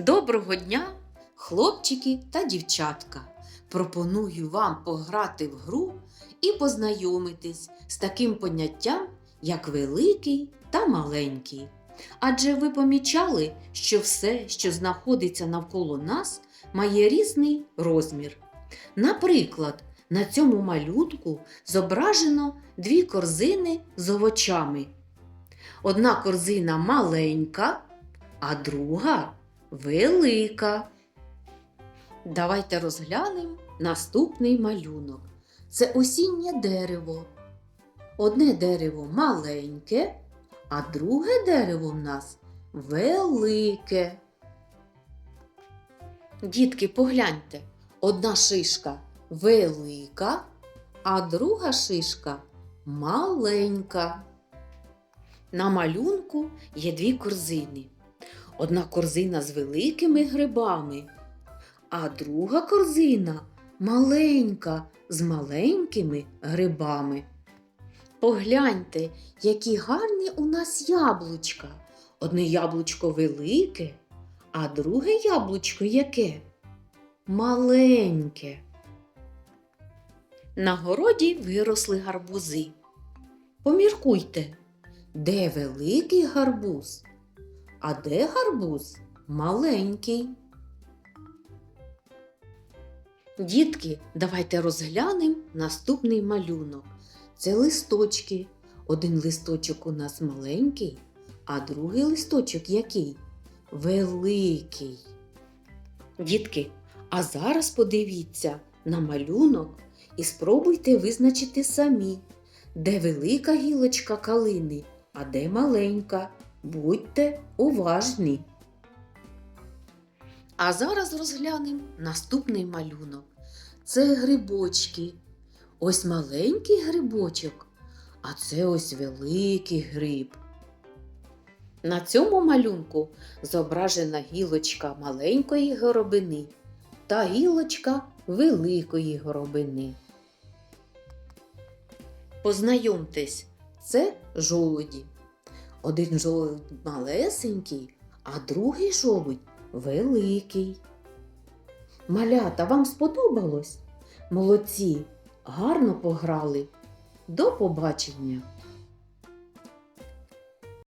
Доброго дня, хлопчики та дівчатка! Пропоную вам пограти в гру і познайомитись з таким поняттям, як великий та маленький. Адже ви помічали, що все, що знаходиться навколо нас, має різний розмір. Наприклад, на цьому малюнку зображено дві корзини з овочами. Одна корзина маленька, а друга велика. Давайте розглянемо наступний малюнок. Це осіннє дерево. Одне дерево маленьке, а друге дерево в нас велике. Дітки, погляньте, одна шишка велика, а друга шишка маленька. На малюнку є дві корзини. Одна корзина з великими грибами, а друга корзина маленька з маленькими грибами. Погляньте, які гарні у нас яблучка. Одне яблучко велике, а друге яблучко яке? Маленьке. На городі виросли гарбузи. Поміркуйте, де великий гарбуз, а де гарбуз маленький. Дітки, давайте розглянемо наступний малюнок. Це листочки. Один листочок у нас маленький, а другий листочок який? Великий. Дітки, а зараз подивіться на малюнок і спробуйте визначити самі, де велика гілочка калини, а де маленька. Будьте уважні. А зараз розглянемо наступний малюнок. Це грибочки. Ось маленький грибочок, а це ось великий гриб. На цьому малюнку зображена гілочка маленької горобини та гілочка великої горобини. Познайомтесь, це жолуді. Один жолудь малесенький, а другий жолудь великий. Малята, вам сподобалось? Молодці, гарно пограли. До побачення!